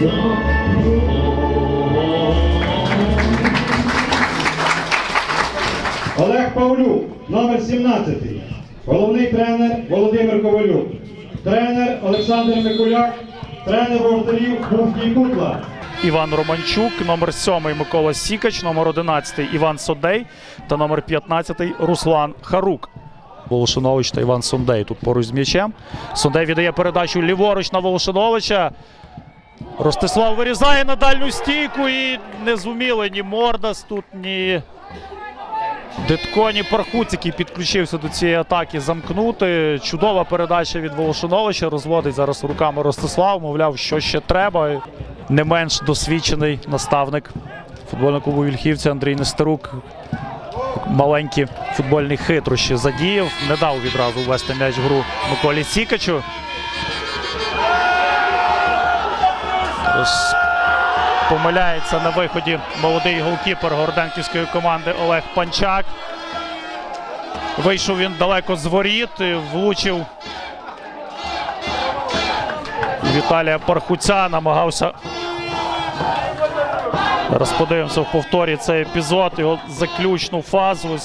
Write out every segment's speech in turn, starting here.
Олег Павлюк, номер 17. Головний тренер Володимир Ковалюк. Тренер Олександр Микуляк. Тренер воротарів Буфтій Кутла. Іван Романчук, номер 7 Микола Сікач, номер 11 Іван Содей та номер 15 Руслан Харук. Волошинович та Іван Сондей тут поруч з м'ячем. Сондей віддає передачу ліворуч на Волошиновича. Ростислав вирізає на дальню стійку і не зуміли ні Мордас тут, ні Дитко, ні Пархуц, який підключився до цієї атаки, замкнути. Чудова передача від Волошиновича. Розводить зараз руками Ростислав. Мовляв, що ще треба. Не менш досвідчений наставник футбольного клубу Вільхівці Андрій Нестерук. Маленькі футбольні хитрощі задіяв. Не дав відразу ввести м'яч в гру Миколі Сікачу. Помиляється на виході молодий голкіпер горденківської команди Олег Панчак. Вийшов він далеко з воріт, влучив Віталія Пархуця, намагався. Зараз подивимося в повторі цей епізод. Його заключну фазу.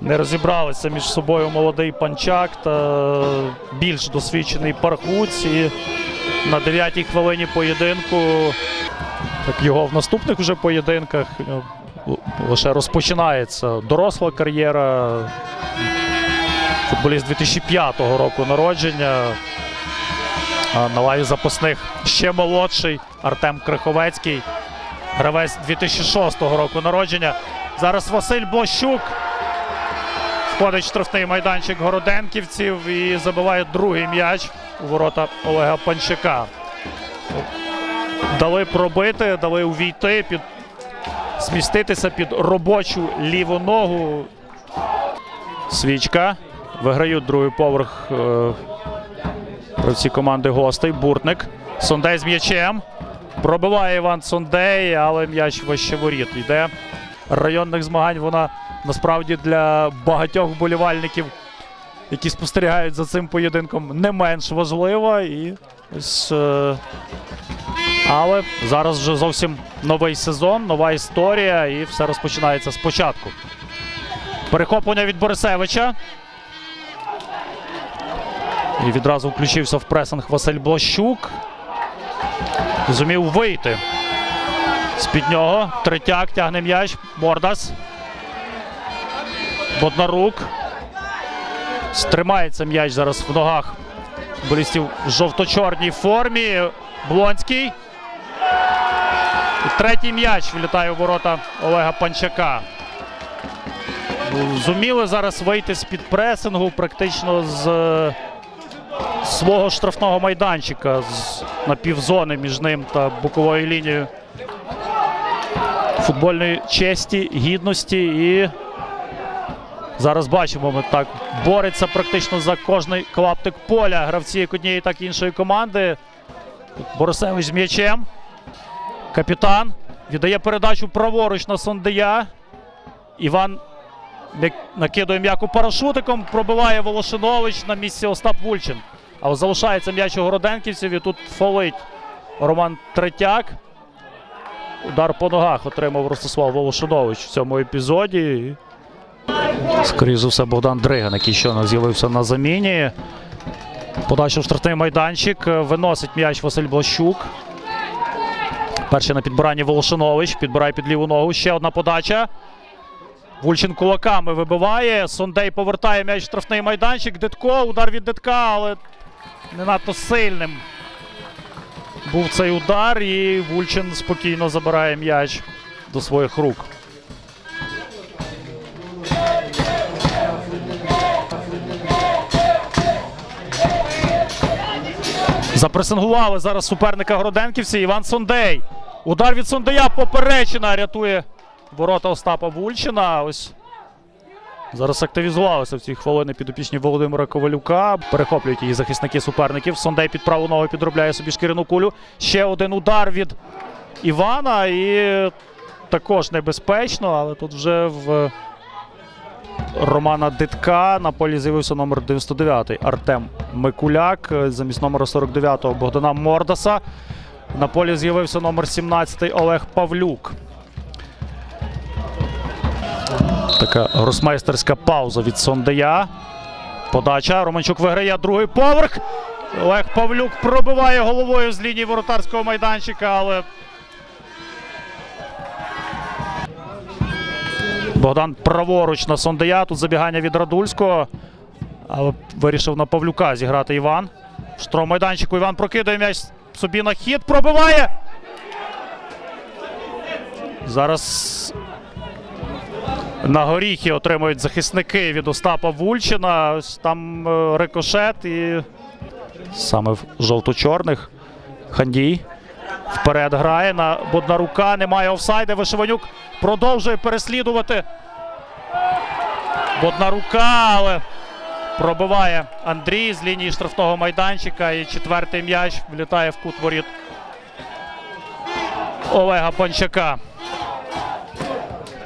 Не розібралися між собою молодий панчак та більш досвідчений Пархуць. І на 9-й хвилині поєдинку так його в наступних вже поєдинках е, лише розпочинається доросла кар'єра. Футболіст 2005 року народження. На лаві запасних ще молодший Артем Криховецький. Гравець 2006 року народження. Зараз Василь Блощук входить в штрафний майданчик Городенківців і забиває другий м'яч у ворота Олега Панчака дали пробити, дали увійти, під зміститися під робочу ліву ногу. Свічка. Виграють другий поверх е, гравці команди гостей. Буртник. Сондей з м'ячем. Пробиває Іван Сондей, але м'яч вище воріт. Йде районних змагань. Вона насправді для багатьох вболівальників, які спостерігають за цим поєдинком, не менш важлива. І ось е, але зараз вже зовсім новий сезон, нова історія, і все розпочинається спочатку. Перехоплення від Борисевича. І відразу включився в пресинг Василь Блощук. Зумів вийти. З-під нього. Третяк тягне м'яч. Мордас. Боднарук. Стримається м'яч зараз в ногах футболістів в жовто-чорній формі. Блонський. І третій м'яч влітає у ворота Олега Панчака. Зуміли зараз вийти з-під пресингу практично з е, свого штрафного майданчика з напівзони між ним та боковою лінією футбольної честі, гідності. І зараз бачимо, ми так бореться практично за кожний клаптик поля гравці як однієї, так і іншої команди. Борисевич з м'ячем. Капітан віддає передачу праворуч на Сондея. Іван накидує м'яку парашутиком. Пробиває Волошинович на місці Остап Вульчин. Але залишається м'яч у Городенківців і тут фолить Роман Третяк. Удар по ногах отримав Ростислав Волошинович в цьому епізоді. Скоріше за все, Богдан Дриган, який щойно з'явився на заміні. Подача в штрафний майданчик. Виносить м'яч Василь Блащук. Перший на підбиранні Волошинович. Підбирає під ліву ногу. Ще одна подача. Вульчин кулаками вибиває. Сондей повертає м'яч в штрафний майданчик. Дитко. Удар від Дитка, але не надто сильним. Був цей удар, і Вульчин спокійно забирає м'яч до своїх рук. Запресингували зараз суперника Гроденківці. Іван Сондей. Удар від Сондея. Поперечина рятує ворота Остапа Вульчина. Ось зараз активізувалися в ці хвилини підопічні Володимира Ковалюка. Перехоплюють її захисники суперників. Сондей під праву ногу підробляє собі шкіряну кулю. Ще один удар від Івана. І також небезпечно, але тут вже в Романа Дитка на полі з'явився номер 99 Артем Микуляк замість номера 49 Богдана Мордаса. На полі з'явився номер 17 Олег Павлюк. Така гросмейстерська пауза від Сондея. Подача. Романчук виграє другий поверх. Олег Павлюк пробиває головою з лінії воротарського майданчика, але. Богдан праворуч на Сондея. Тут забігання від Радульського. Але вирішив на Павлюка зіграти Іван. В штраф майданчику Іван прокидає м'яч собі на хід. Пробиває. Зараз на горіхи отримують захисники від Остапа Вульчина. Ось там е, рикошет і саме в жовто-чорних. Хандій вперед грає на Боднарука. Немає офсайда. Вишиванюк продовжує переслідувати. Боднарука, але пробиває Андрій з лінії штрафного майданчика. І четвертий м'яч влітає в кут воріт Олега Панчака.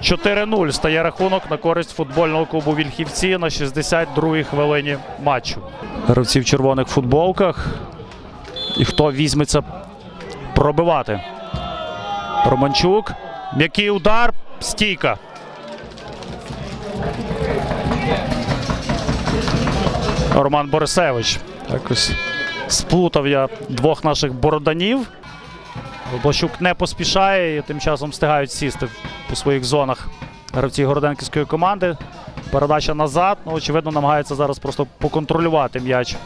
4-0 стає рахунок на користь футбольного клубу Вільхівці на 62-й хвилині матчу. Гравці в червоних футболках. І хто візьметься пробивати? Романчук. М'який удар. Стійка. Роман Борисевич. Якось сплутав я двох наших бороданів. Блащук не поспішає і тим часом встигають сісти по своїх зонах гравці Городенківської команди. Передача назад. Ну, очевидно, намагаються зараз просто поконтролювати м'яч.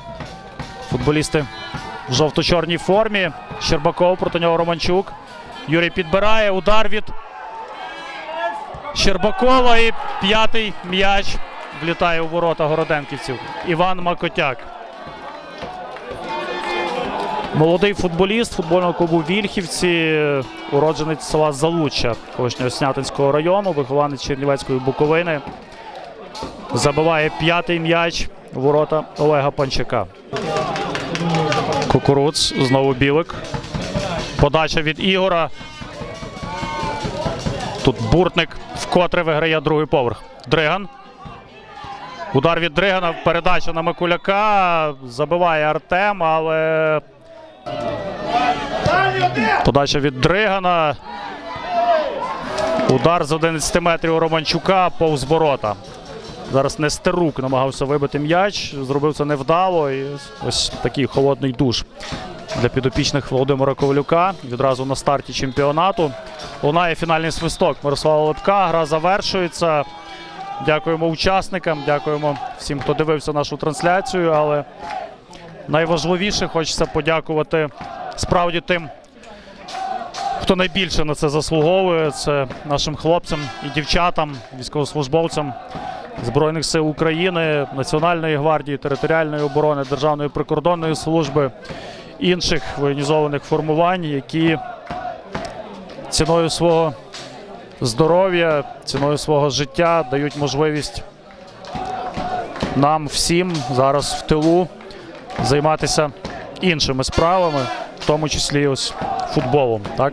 Футболісти в жовто-чорній формі. Щербаков проти нього Романчук. Юрій підбирає. Удар від Щербакова. І п'ятий м'яч влітає у ворота городенківців. Іван Макотяк. Молодий футболіст футбольного клубу Вільхівці, уродженець села Залуччя колишнього Снятинського району, вихованець Чернівецької Буковини. Забиває п'ятий м'яч ворота Олега Панчака. Кукуруц, знову Білик. Подача від Ігора. Тут Буртник вкотре виграє другий поверх. Дриган. Удар від Дригана. Передача на Микуляка. Забиває Артем, але Подача від Дригана. Удар з 11 метрів Романчука повз ворота. Зараз Нестерук намагався вибити м'яч, зробив це невдало. І ось такий холодний душ для підопічних Володимира Ковалюка. Відразу на старті чемпіонату. Лунає фінальний свисток Мирослава Лепка. Гра завершується. Дякуємо учасникам, дякуємо всім, хто дивився нашу трансляцію. Але найважливіше хочеться подякувати справді тим, хто найбільше на це заслуговує. Це нашим хлопцям і дівчатам, військовослужбовцям Збройних сил України, Національної гвардії, територіальної оборони, Державної прикордонної служби, інших воєнізованих формувань, які ціною свого здоров'я, ціною свого життя дають можливість нам всім зараз в тилу займатися іншими справами, в тому числі ось футболом. Так?